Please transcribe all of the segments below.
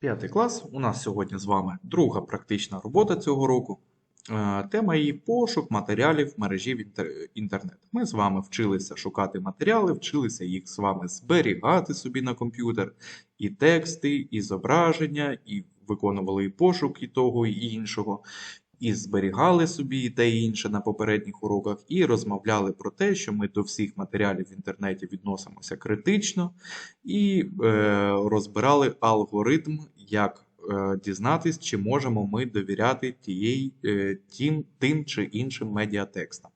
П'ятий клас. У нас сьогодні з вами друга практична робота цього року. Е, Тема її пошук матеріалів мережі в інтернет. Ми з вами вчилися шукати матеріали, вчилися їх з вами зберігати собі на комп'ютер, і тексти, і зображення, і виконували і пошук і того, і іншого, і зберігали собі те і інше на попередніх уроках, і розмовляли про те, що ми до всіх матеріалів в інтернеті відносимося критично, і е, розбирали алгоритм, як е, дізнатись, чи можемо ми довіряти тієї, е, тим, тим чи іншим медіатекстам.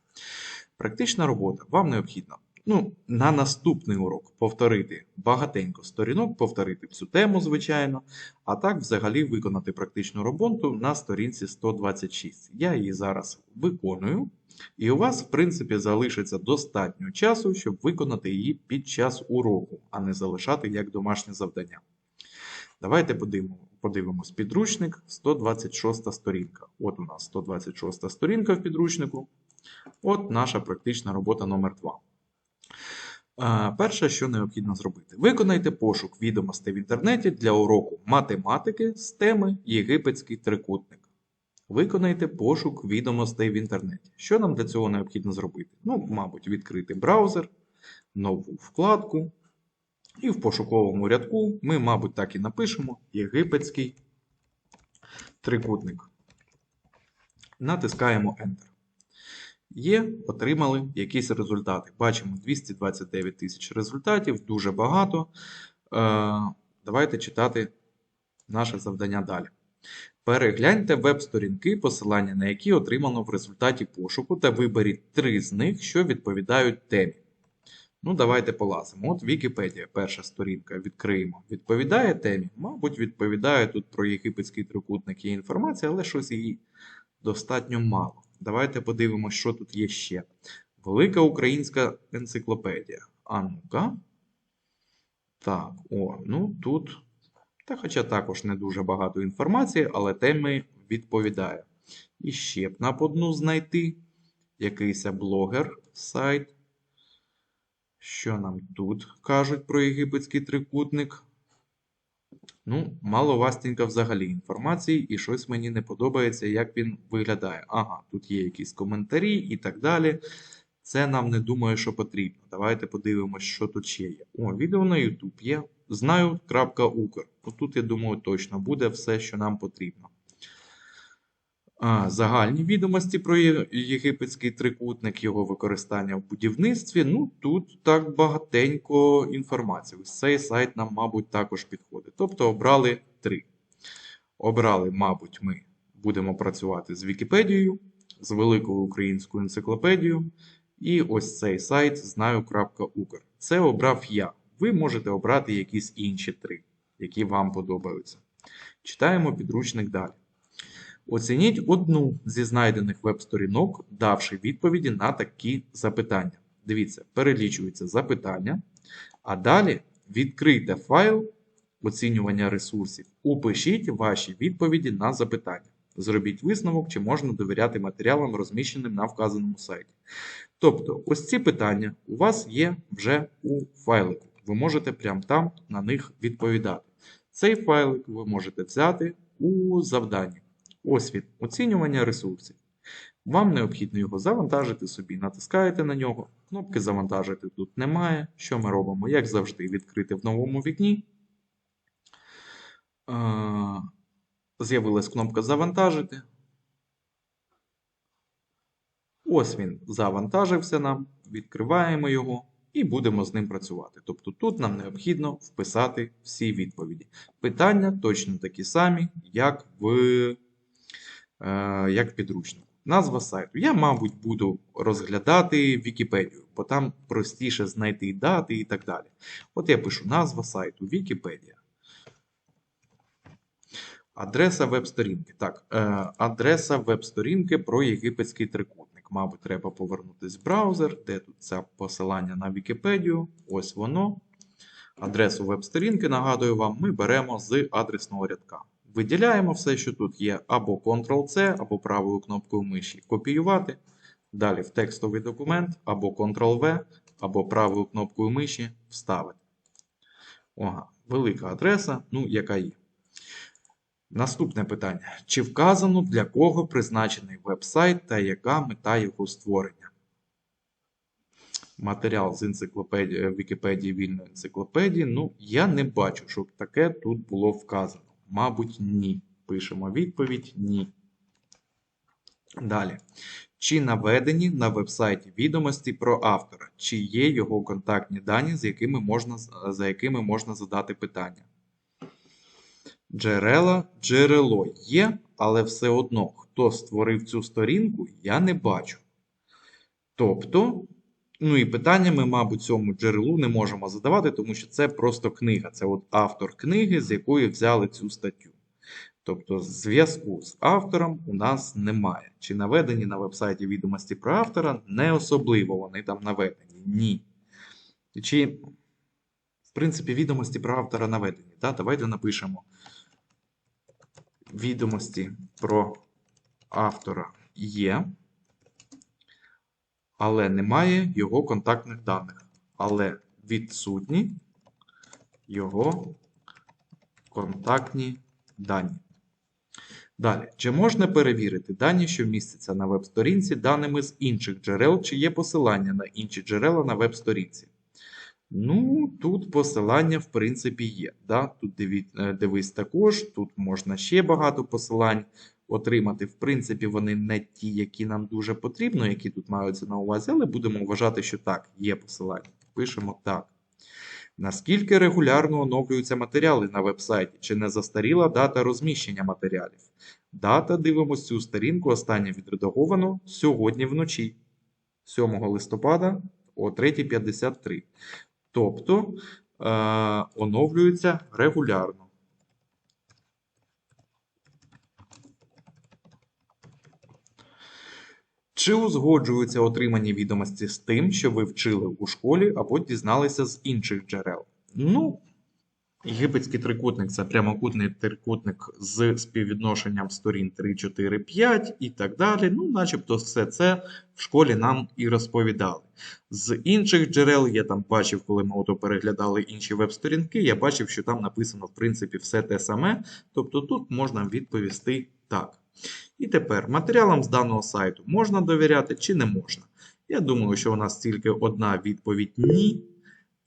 Практична робота. Вам необхідно ну, на наступний урок повторити багатенько сторінок, повторити цю тему, звичайно, а так взагалі виконати практичну роботу на сторінці 126. Я її зараз виконую, і у вас, в принципі, залишиться достатньо часу, щоб виконати її під час уроку, а не залишати як домашнє завдання. Давайте подивимо, подивимось підручник, 126 сторінка. От у нас 126 сторінка в підручнику. От наша практична робота номер 2. Перше, що необхідно зробити, виконайте пошук відомостей в інтернеті для уроку математики з теми Єгипетський трикутник. Виконайте пошук відомостей в інтернеті. Що нам для цього необхідно зробити? Ну, мабуть, відкрити браузер, нову вкладку. І в пошуковому рядку ми, мабуть, так і напишемо Єгипетський трикутник. Натискаємо Enter. Є, отримали якісь результати. Бачимо 229 тисяч результатів, дуже багато. Е, Давайте читати наше завдання далі. Перегляньте веб-сторінки, посилання на які отримано в результаті пошуку, та виберіть три з них, що відповідають темі. Ну, давайте полазимо. От Вікіпедія, перша сторінка, відкриємо. Відповідає темі? Мабуть, відповідає тут про єгипетський трикутник є інформація, але щось її достатньо мало. Давайте подивимося, що тут є ще. Велика українська енциклопедія. А ну-ка. Так, о, ну тут. Та хоча також не дуже багато інформації, але теми відповідає. І ще б на одну знайти. Якийсь блогер сайт. Що нам тут кажуть про єгипетський трикутник? Ну, мало вастенька взагалі інформації, і щось мені не подобається, як він виглядає. Ага, тут є якісь коментарі і так далі. Це нам не думаю, що потрібно. Давайте подивимось, що тут ще є. О, відео на YouTube є. Знаю.укр. Тут, я думаю, точно буде все, що нам потрібно. А, Загальні відомості про єгипетський трикутник, його використання в будівництві. Ну, тут так багатенько інформації. Ось цей сайт нам, мабуть, також підходить. Тобто обрали три. Обрали, мабуть, ми будемо працювати з Вікіпедією, з Великою українською енциклопедією. І ось цей сайт знаю.укр. Це обрав я. Ви можете обрати якісь інші три, які вам подобаються. Читаємо підручник далі. Оцініть одну зі знайдених веб-сторінок, давши відповіді на такі запитання. Дивіться, перелічуються запитання, а далі відкрийте файл оцінювання ресурсів. Упишіть ваші відповіді на запитання. Зробіть висновок, чи можна довіряти матеріалам, розміщеним на вказаному сайті. Тобто, ось ці питання у вас є вже у файлику. Ви можете прямо там на них відповідати. Цей файлик ви можете взяти у завданні. Ось він, оцінювання ресурсів. Вам необхідно його завантажити собі. Натискаєте на нього. Кнопки завантажити тут немає. Що ми робимо? Як завжди, відкрити в новому вікні. З'явилась кнопка Завантажити. Ось він завантажився нам. Відкриваємо його і будемо з ним працювати. Тобто тут нам необхідно вписати всі відповіді. Питання точно такі самі, як в як в підручнику. Назва сайту. Я, мабуть, буду розглядати Вікіпедію, бо там простіше знайти дати і так далі. От я пишу назва сайту Вікіпедія. Адреса веб-сторінки. Так, е, адреса веб-сторінки про єгипетський трикутник. Мабуть, треба повернутися в браузер, де тут це посилання на Вікіпедію. Ось воно. Адресу веб-сторінки, нагадую вам, ми беремо з адресного рядка. Виділяємо все, що тут є, або Ctrl-C, або правою кнопкою миші копіювати. Далі в текстовий документ, або Ctrl-V, або правою кнопкою миші вставити. Ага, велика адреса, ну, яка є. Наступне питання. Чи вказано для кого призначений веб-сайт та яка мета його створення? Матеріал з енциклопедії Вікіпедії вільної енциклопедії. Ну, я не бачу, щоб таке тут було вказано. Мабуть, ні. Пишемо відповідь ні. Далі. Чи наведені на веб-сайті відомості про автора? Чи є його контактні дані, з якими можна, за якими можна задати питання? Джерела, джерело є, але все одно, хто створив цю сторінку, я не бачу. Тобто, ну і питання ми, мабуть, цьому джерелу не можемо задавати, тому що це просто книга. Це от автор книги, з якої взяли цю статтю. Тобто, зв'язку з автором у нас немає. Чи наведені на вебсайті відомості про автора? Не особливо вони там наведені. Ні. Чи, в принципі, відомості про автора наведені. Да? Давайте напишемо. Відомості про автора є, але немає його контактних даних. Але відсутні його контактні дані. Далі, чи можна перевірити дані, що містяться на веб-сторінці, даними з інших джерел, чи є посилання на інші джерела на веб-сторінці? Ну, тут посилання, в принципі, є. Да? Тут е, дивись також, тут можна ще багато посилань отримати. В принципі, вони не ті, які нам дуже потрібно, які тут маються на увазі, але будемо вважати, що так, є посилання. Пишемо так. Наскільки регулярно оновлюються матеріали на веб-сайті? Чи не застаріла дата розміщення матеріалів? Дата, дивимося цю сторінку, остання відредаговано сьогодні вночі, 7 листопада о 3.53. Тобто е, оновлюються регулярно. Чи узгоджуються отримані відомості з тим, що ви вчили у школі або дізналися з інших джерел? Ну, єгипетський трикутник це прямокутний трикутник з співвідношенням сторін 3, 4, 5 і так далі. Ну, начебто, все це в школі нам і розповідали. З інших джерел я там бачив, коли ми ото переглядали інші веб-сторінки, я бачив, що там написано, в принципі, все те саме. Тобто тут можна відповісти так. І тепер матеріалам з даного сайту можна довіряти чи не можна. Я думаю, що у нас тільки одна відповідь ні,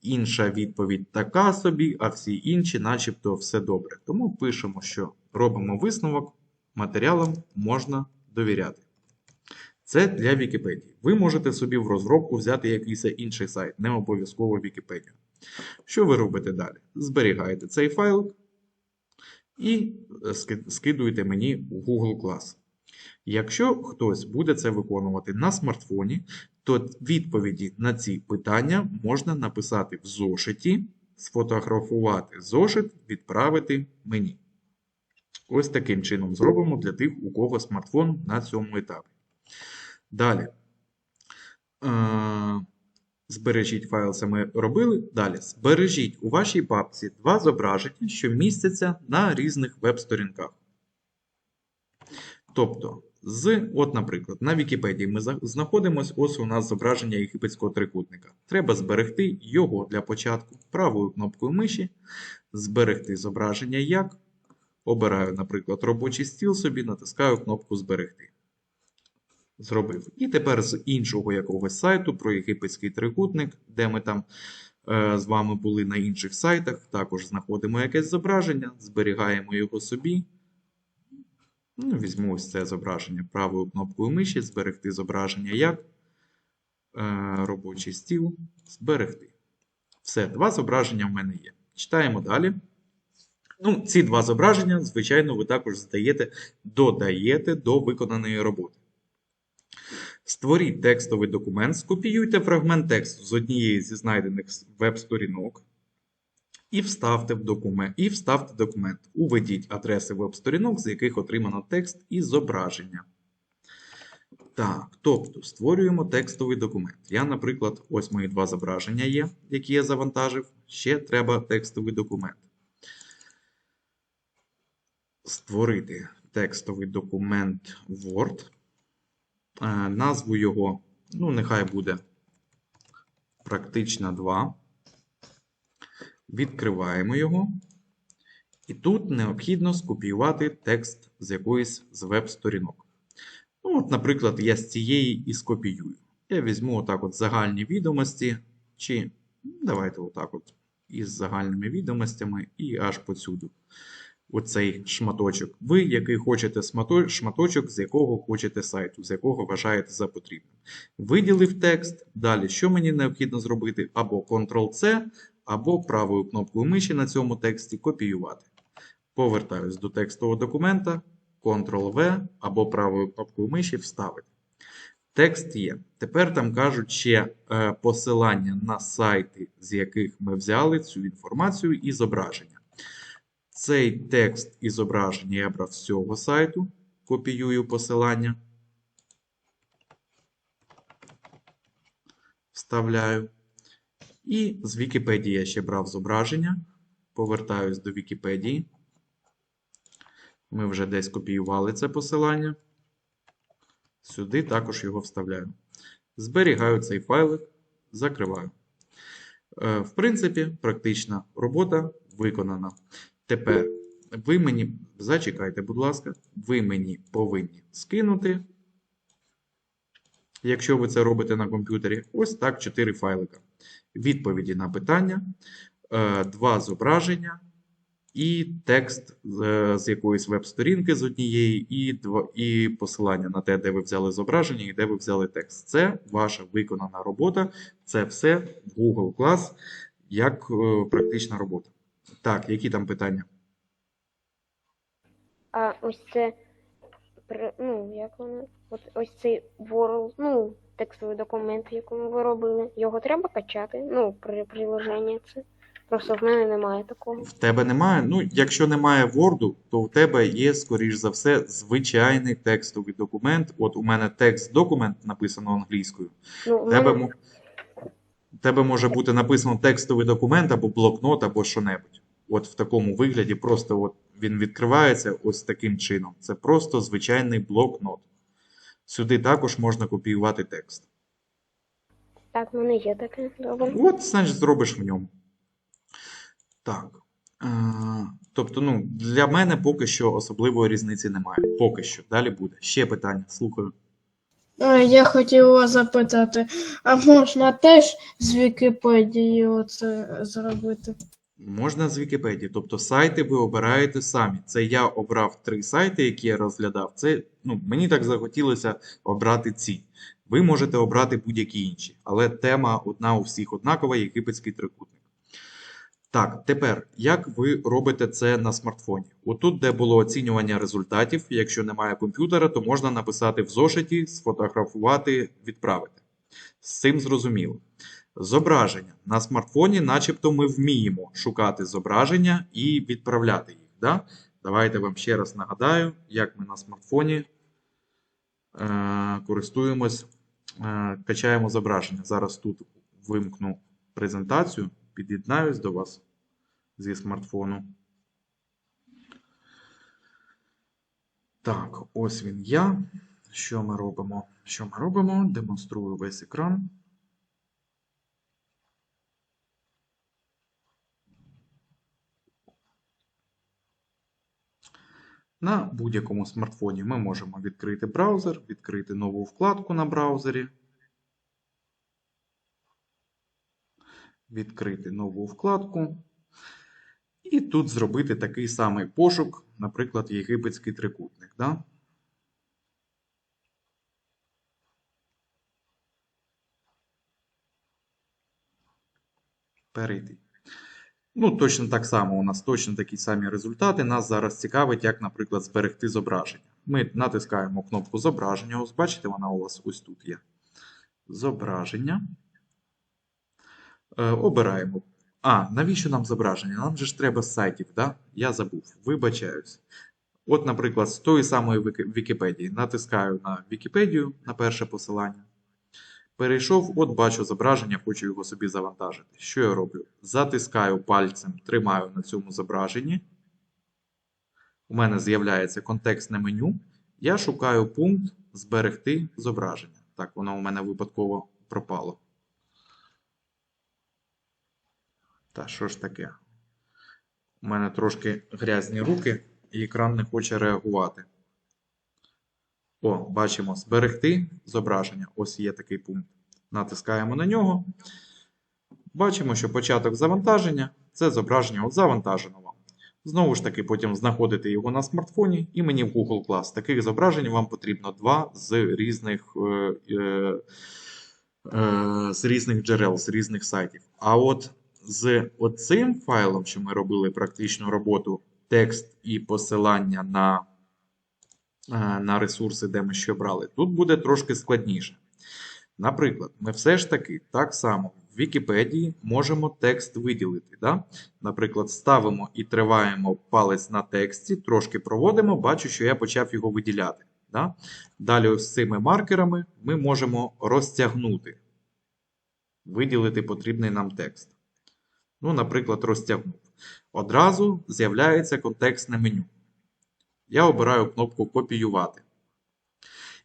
інша відповідь така собі, а всі інші, начебто, все добре. Тому пишемо, що робимо висновок, матеріалам можна довіряти. Це для Вікіпедії. Ви можете собі в розробку взяти якийсь інший сайт, не обов'язково Вікіпедію. Що ви робите далі? Зберігаєте цей файл і скидуєте мені у Google Class. Якщо хтось буде це виконувати на смартфоні, то відповіді на ці питання можна написати в зошиті, сфотографувати зошит, відправити мені. Ось таким чином зробимо для тих, у кого смартфон на цьому етапі. Далі. Збережіть файл, це ми робили. Далі. Збережіть у вашій папці два зображення, що містяться на різних веб-сторінках. Тобто, з, от, наприклад, на Вікіпедії ми знаходимося, ось у нас зображення єгипетського трикутника. Треба зберегти його для початку правою кнопкою миші, зберегти зображення як. Обираю, наприклад, робочий стіл собі, натискаю кнопку Зберегти. Зробив. І тепер з іншого якогось сайту про єгипетський трикутник, де ми там е, з вами були на інших сайтах, також знаходимо якесь зображення, зберігаємо його собі. Ну, візьму ось це зображення правою кнопкою миші, зберегти зображення як. Е, робочий стіл, зберегти. Все, два зображення в мене є. Читаємо далі. Ну, ці два зображення, звичайно, ви також здаєте, додаєте до виконаної роботи. Створіть текстовий документ, скопіюйте фрагмент тексту з однієї зі знайдених веб-сторінок і вставте в документ. І вставте документ. Уведіть адреси веб-сторінок, з яких отримано текст і зображення. Так, тобто створюємо текстовий документ. Я, наприклад, ось мої два зображення є, які я завантажив. Ще треба текстовий документ. Створити текстовий документ Word. Е, Назву його, ну, нехай буде практична 2. Відкриваємо його І тут необхідно скопіювати текст з якоїсь з веб-сторінок. Ну, от, наприклад, я з цієї і скопіюю. Я візьму отак от загальні відомості, чи ну, давайте отак от із загальними відомостями і аж посюди. Оцей шматочок. Ви, який хочете шматочок, з якого хочете сайту, з якого вважаєте за потрібним. Виділив текст. Далі, що мені необхідно зробити? Або Ctrl-C, або правою кнопкою миші на цьому тексті копіювати. Повертаюсь до текстового документа, Ctrl-V або правою кнопкою миші вставити. Текст є. Тепер там кажуть ще е, посилання на сайти, з яких ми взяли цю інформацію і зображення. Цей текст і зображення я брав з цього сайту, копіюю посилання, вставляю. І з Вікіпедії я ще брав зображення. Повертаюсь до Вікіпедії. Ми вже десь копіювали це посилання. Сюди також його вставляю. Зберігаю цей файлик, закриваю. Е, В принципі, практична робота виконана. Тепер ви мені, зачекайте, будь ласка, ви мені повинні скинути, якщо ви це робите на комп'ютері, ось так 4 файлика. Відповіді на питання, е, два зображення і текст з, з якоїсь веб-сторінки з однієї, і, і посилання на те, де ви взяли зображення і де ви взяли текст. Це ваша виконана робота. Це все Google Class як е, практична робота. Так, які там питання? А ось це ну, як воно? От ось цей World, ну, текстовий документ, в якому ви робили. Його треба качати. Ну, при приложення це. Просто в мене немає такого. В тебе немає? Ну, якщо немає Word, то в тебе є, скоріш за все, звичайний текстовий документ. От у мене текст документ написано англійською. Ну, В тебе, мене... тебе може бути написано текстовий документ або блокнот, або що-небудь. От в такому вигляді просто от він відкривається ось таким чином. Це просто звичайний блокнот. Сюди також можна копіювати текст. Так, в мене є таке. Добре. От, значить, зробиш в ньому. Так. Е, тобто, ну, для мене поки що особливої різниці немає. Поки що. Далі буде. Ще питання. Слухаю. Е, Я хотіла запитати, а можна теж з Вікіпедії оце зробити? Можна з Вікіпедії. Тобто сайти ви обираєте самі. Це я обрав три сайти, які я розглядав. Це, ну, мені так захотілося обрати ці. Ви можете обрати будь-які інші. Але тема одна у всіх однакова єгипетський трикутник. Так, тепер, як ви робите це на смартфоні? Отут, де було оцінювання результатів, якщо немає комп'ютера, то можна написати в зошиті, сфотографувати, відправити. З цим зрозуміло. Зображення. На смартфоні, начебто, ми вміємо шукати зображення і відправляти їх. Да? Давайте вам ще раз нагадаю, як ми на смартфоні е, користуємось, е, качаємо зображення. Зараз тут вимкну презентацію, під'єднаюсь до вас зі смартфону. Так, ось він я. Що ми робимо? Що ми робимо? Демонструю весь екран. На будь-якому смартфоні ми можемо відкрити браузер, відкрити нову вкладку на браузері, відкрити нову вкладку. І тут зробити такий самий пошук, наприклад, єгипетський трикутник. Да? Перейти. Ну, точно так само, у нас точно такі самі результати. Нас зараз цікавить, як, наприклад, зберегти зображення. Ми натискаємо кнопку зображення. Ось бачите, вона у вас ось тут є. Зображення. Е, обираємо. А, навіщо нам зображення? Нам же ж треба з сайтів, да? Я забув. Вибачаюсь. От, наприклад, з тої самої Вікіпедії. Натискаю на Вікіпедію на перше посилання. Перейшов, от бачу зображення, хочу його собі завантажити. Що я роблю? Затискаю пальцем, тримаю на цьому зображенні. У мене з'являється контекстне меню. Я шукаю пункт Зберегти зображення. Так, воно у мене випадково пропало. Та що ж таке? У мене трошки грязні руки, і екран не хоче реагувати. О, бачимо, зберегти зображення. Ось є такий пункт. Натискаємо на нього. Бачимо, що початок завантаження це зображення завантажено вам. Знову ж таки, потім знаходите його на смартфоні і мені в Google Class. Таких зображень вам потрібно два з різних, е, е, е, з різних джерел, з різних сайтів. А от з оцим файлом, що ми робили практичну роботу, текст і посилання на, на ресурси, де ми що брали, тут буде трошки складніше. Наприклад, ми все ж таки так само в Вікіпедії можемо текст виділити. Да? Наприклад, ставимо і триваємо палець на тексті, трошки проводимо, бачу, що я почав його виділяти. Да? Далі ось цими маркерами ми можемо розтягнути, виділити потрібний нам текст. Ну, наприклад, розтягнув. Одразу з'являється контекстне меню. Я обираю кнопку Копіювати.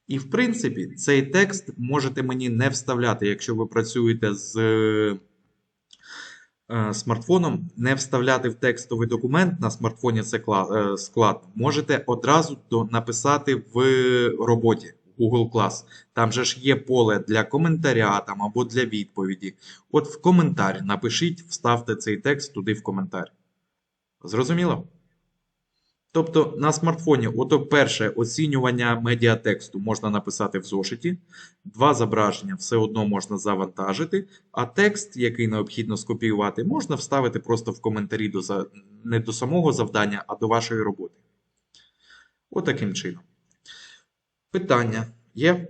І, в принципі, цей текст можете мені не вставляти, якщо ви працюєте з е, смартфоном, не вставляти в текстовий документ на смартфоні це е, склад. Можете одразу написати в роботі Google Class. Там же ж є поле для коментаря там, або для відповіді. От в коментар напишіть, вставте цей текст туди в коментар. Зрозуміло? Тобто на смартфоні, ото перше оцінювання медіатексту можна написати в зошиті, два зображення все одно можна завантажити, а текст, який необхідно скопіювати, можна вставити просто в коментарі до, не до самого завдання, а до вашої роботи. Отаким чином. Питання є?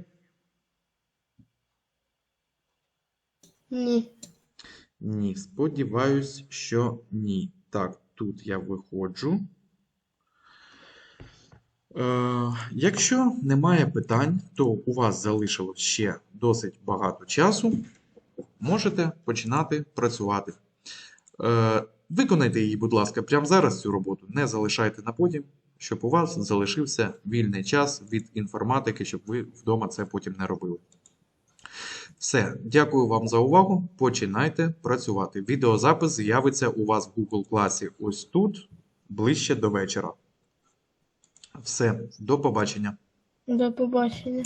Ні. Ні, сподіваюсь, що ні. Так, тут я виходжу. Е, якщо немає питань, то у вас залишилось ще досить багато часу. Можете починати працювати. Е, виконайте її, будь ласка, прямо зараз цю роботу. Не залишайте на потім, щоб у вас залишився вільний час від інформатики, щоб ви вдома це потім не робили. Все, дякую вам за увагу. Починайте працювати. Відеозапис з'явиться у вас в Google класі ось тут, ближче до вечора. Все, до побачення. До побачення.